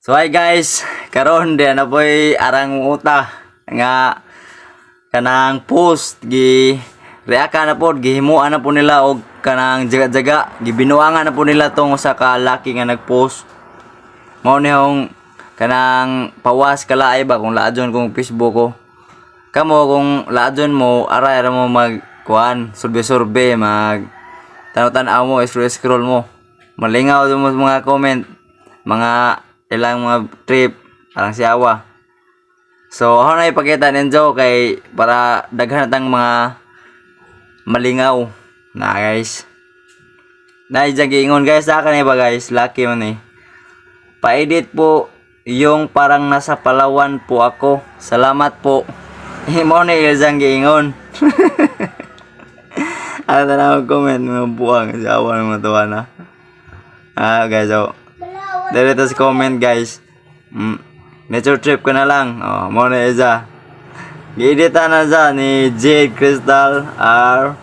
So hi guys, karon di na po'y arang uta nga kanang post. Gi reaka na pod gihimuan na po nila og kanang jaga-jaga. Gibinuangan na po nila tong usa ka laki nga nagpost. Mao ni hong kanang pawas kalaay ba kung laadyon kong Facebook ko kamo kung laadyon mo aray ra mo mag kuan surbe-surbe mag tanaw-tanaw mo scroll mo. Malingaw mo sa mga comment mga ilang mga trip arang siyawa so ako na ipakita ninyo kay para daghan natang mga malingaw na guys. Na ingon guys sa akin ba guys lucky man eh. Pa-edit po yung parang nasa Palawan po ako. Salamat po. Mo na ilang giingon. Ano na comment mga buwang siyawa ng mga tuwa na. Ah guys so Dito sa comment guys. Mm. Nature trip ko na lang. Oh, mo na isa. Giedita na sa ni Jade Crystal R.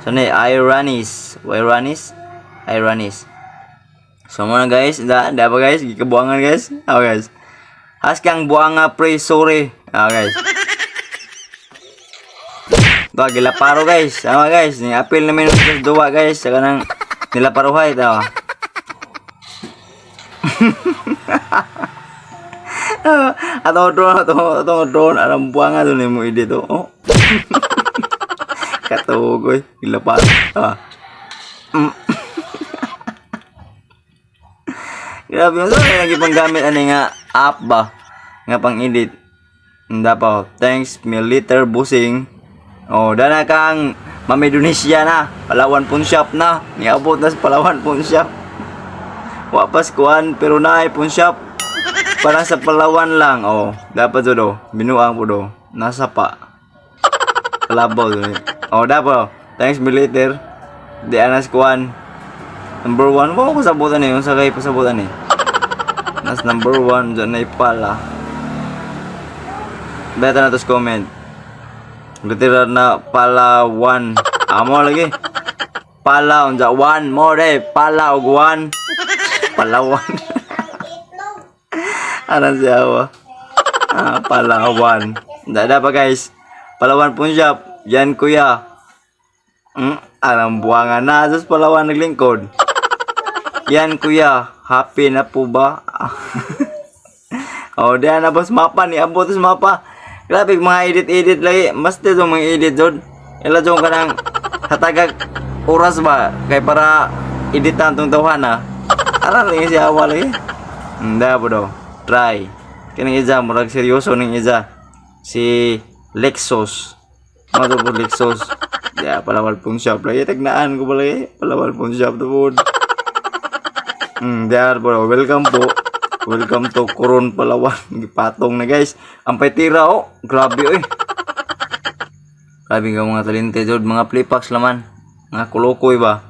So ni Iranis. Iranis? Iranis. So mo na guys. Da, da pa guys. Gikabuangan guys. Oh guys. Haskang buanga pre sorry. Oh guys. Ito, gilaparo guys. Sama guys. Ni apil na minus duwa guys. Saka nang nilaparuhay. Ito. Atau drone atau atau drone alam buang ato ni mo ide to oh katugoy gila pa ah Mm. grabe mo sa lagi pang gamit ani nga app ba nga pang edit Hindi pa thanks militer busing oh dana kang Mami na Palawan pun shop na niabot na sa Palawan pun shop Wapas kuan pero naay pun shop Parang sa Palawan lang. Oh, dapat to do. Binuang po do. Nasa pa. Kalabaw do. Oh, dapat. Thanks militer. Di anas kuan. Number one. Wow, pasabutan eh. Yung sakay pasabutan eh. Nas number one. Diyan na pala. Beta na to sa comment. Retira na pala one. Amo lagi. Pala one more eh. Pala one. Palawan. Anan siya ako. Ah, Palawan. Dada pa guys. Palawan po siya. Yan kuya. Mm, alam buwangan na. Sus Palawan naglingkod. Yan kuya. Happy na po ba? oh, diyan na boss mapa ni abot sa mapa. Grabe mga edit-edit lagi. Mas dito mga edit jod. Ila jong kanang hatagag oras ba kay para editan tong tawhan na. Alam ni siya awal lagi. Hindi po. Try. Kining isa, murag seryoso ning isa. Si Lexus. Ano po Lexus? Ya, palawal pong shop lagi. Tagnaan ko pala eh. Palawal pong shop to po. Hmm, there po. Welcome po. Welcome to Coron Palawan. Gipatong na guys. Ang tira oh. Grabe eh. Grabe ka mga talente jod. Mga playpacks laman. Mga kulokoy ba?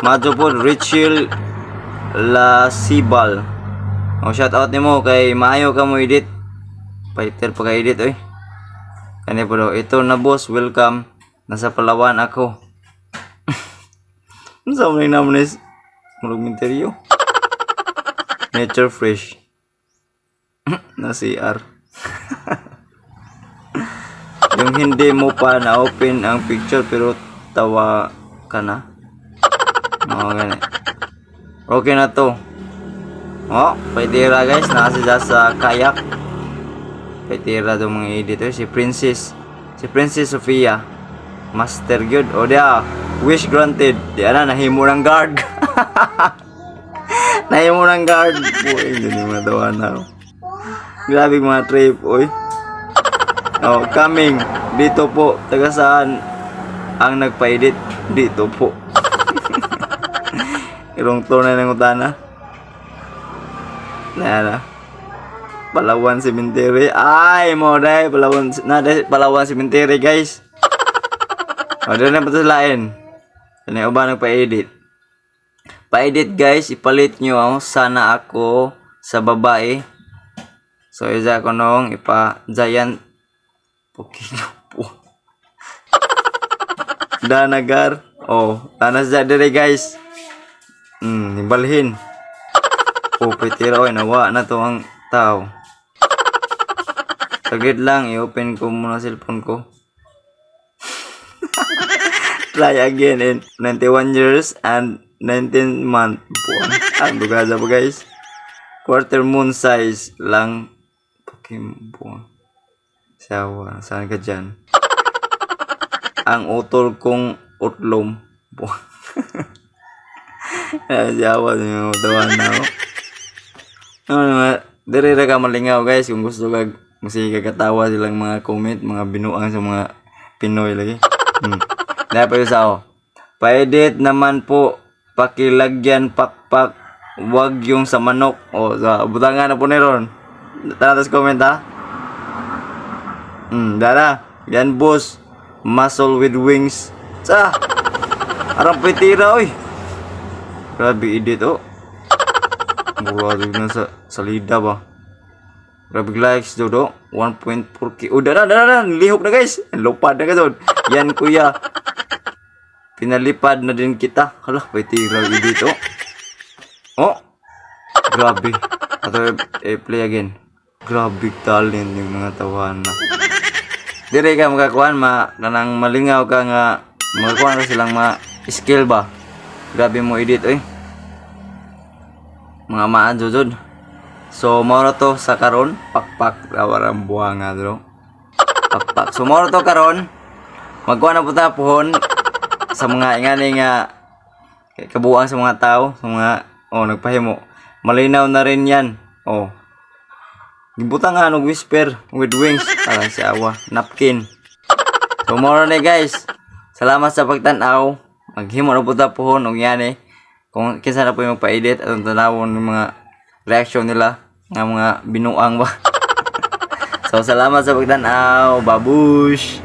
Madyo po. Richel Lasibal. O shout out nimo kay maayo ka mo edit. Fighter pa ka edit oy. Kani po ito na boss, welcome. Nasa Palawan ako. Ano sa mga naman is Murag. Nature fresh. na CR. Yung hindi mo pa na-open ang picture pero tawa ka na. Oo, ganun. Okay na to. Oh, paitira guys, nasa siya sa kayak. Paitira do mga editor si Princess. Si Princess Sofia. Master good. O dia, wish granted. Di ana nahimo ng guard. nahimo ng guard. Boy, hindi mo daw na. Grabe mga trip, oy. Oh, coming. Dito po, taga saan ang nagpa-edit? Dito po. Irong to na ng utana. Na na. Palawan Cemetery. Ay, mo dai Palawan na dai Palawan Cemetery, guys. O, doon na pa sa lain. Ano ba nagpa-edit? Pa-edit, guys. Ipalit nyo ako. Sana ako sa babae. So, isa ko nung ipa-giant Pokino po. Danagar. Oh, tanas dyan dire guys. Hmm, imbalhin. Oh, pitira. Oy, nawa na to ang tao. Saglit lang, i-open ko muna cellphone ko. Try again in 91 years and 19 month. Buwan. Ang dugaza po guys. Quarter moon size lang. Pokemon. Sawa, saan ka dyan? Ang utol kong utlom. Buwan. Sawa, yung tawan na. Ano nga, dire ra ka malingaw guys kung gusto kag masige katawa silang mga comment, mga binuang sa mga Pinoy lagi. Hmm. Pa sa ako. Pa-edit naman po, pakilagyan pakpak, wag yung sa manok. O, sa butangan na po ni Ron. Tara comment ha. Hmm, dara. Yan boss. Muscle with wings. Sa. Arang pitira oy. Grabe edit oh. Murado na sa salida ba. Grabe likes daw do. 1.4k. Oh, dara, dara, dara. Lihok na guys. Lupad na ka Yan kuya. Pinalipad na din kita. Hala, may tira dito. Oh. Grabe. Ato eh, play again. Grabe talent yung mga tawanan na. Dire ka makakuan ma kanang malingaw ka nga makakuan ka silang ma skill ba. Grabe mo edit eh mga maan jud So na to sa karon pakpak rawarang buhanga bro. Pakpak. So na to karon magkuha na po ta pohon sa mga ingani nga kabuang sa mga tao, sa mga oh nagpahimo. Malinaw na rin 'yan. Oh. Gibutan nga og whisper with wings alang si awa napkin. So mao na guys. Salamat sa pagtan-aw. Maghimo na po ta pohon og yani kung kinsa na po yung pa-edit at ang tanawon ng mga reaction nila ng mga binuang ba. so salamat sa pagtanaw, babush!